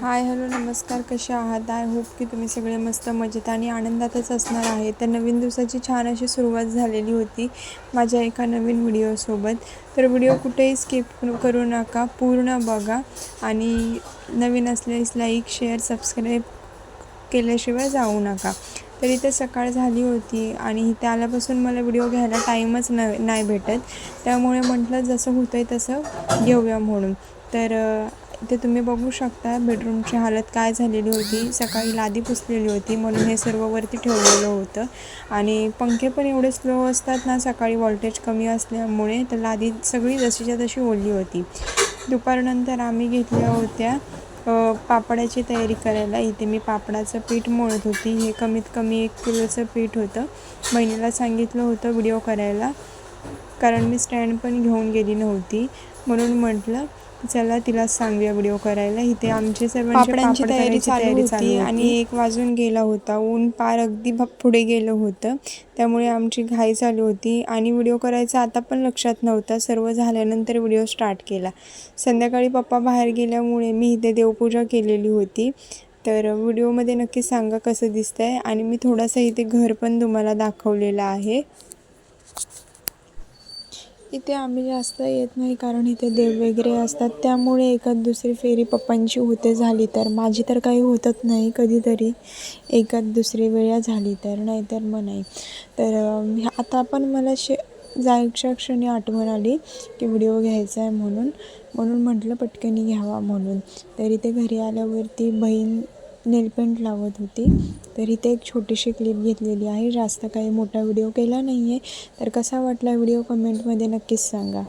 Hi hello नमस्कार कसे आहात? आय होप की तुम्ही सगळे मस्त मजेत आणि आनंदातच असणार आहे तर नवीन दिवसाची छान अशी सुरुवात झालेली होती माझ्या एका नवीन व्हिडिओसोबत तर व्हिडिओ कुठेही स्किप करू नका पूर्ण बघा आणि नवीन असल्यास लाईक शेअर सबस्क्राईब केल्याशिवाय जाऊ नका. तर इथे सकाळ झाली होती आणि इथे आल्यापासून मला व्हिडिओ घ्यायला टाईमच न नाही भेटत. त्यामुळे म्हटलं जसं होतं आहे तसं घेऊया म्हणून. तर इथे तुम्ही बघू शकता बेडरूमची हालत काय झालेली होती. सकाळी लादी पुसलेली होती. म्हणून हे सर्व वरती ठेवलेलं होतं. आणि पंखे पण एवढे स्लो असतात ना सकाळी वॉल्टेज कमी असल्यामुळे तर लादी सगळी जशीच्या तशी ओली होती. दुपारनंतर आम्ही घेतल्या होत्या पापडाची तयारी करायला. इथे मी पापडाचं पीठ मळत होती. हे कमीत कमी एक किलोचं पीठ होतं. बहिणीला सांगितलं होतं व्हिडिओ करायला. कारण मी स्टँड पण घेऊन गेली नव्हती. म्हणून म्हटलं चला तिला सांगूया व्हिडिओ करायला. इथे आमची सर्वांची पापड तयारी करायची चालू तयारी होती आणि एक वाजून गेला होता. ऊन पार अगदी पुढे गेलं होतं. त्यामुळे आमची घाई चालू होती आणि व्हिडिओ करायचा आता पण लक्षात नव्हता. सर्व झाल्यानंतर व्हिडिओ स्टार्ट केला. संध्याकाळी पप्पा बाहेर गेल्यामुळे मी इथे देवपूजा केलेली होती. तर व्हिडिओमध्ये नक्की सांगा कसं दिसतंय. आणि मी थोडासा इथे घर पण तुम्हाला दाखवलेलं आहे. इथे आम्ही जास्त येत नाही कारण इथे देव वगैरे असतात. त्यामुळे एखाद दुसरी फेरी पप्पांची होते झाली तर. माझी तर काही होतच नाही कधीतरी. एखाद दुसरी वेळा झाली तर. नाहीतर मग नाही. तर आता पण मला शे जायच्या क्षणी आठवण आली की व्हिडिओ घ्यायचा आहे म्हणून. म्हणून म्हटलं पटकनी घ्यावा म्हणून. तर इथे घरी आल्यावरती बहीण नेलपेंट लावत होती. तर इथे एक छोटीशी क्लिप घेतलेली आहे. जास्त काही मोठा व्हिडिओ केला नाही आहे तर कसा वाटला व्हिडिओ कमेंटमध्ये नक्कीच सांगा.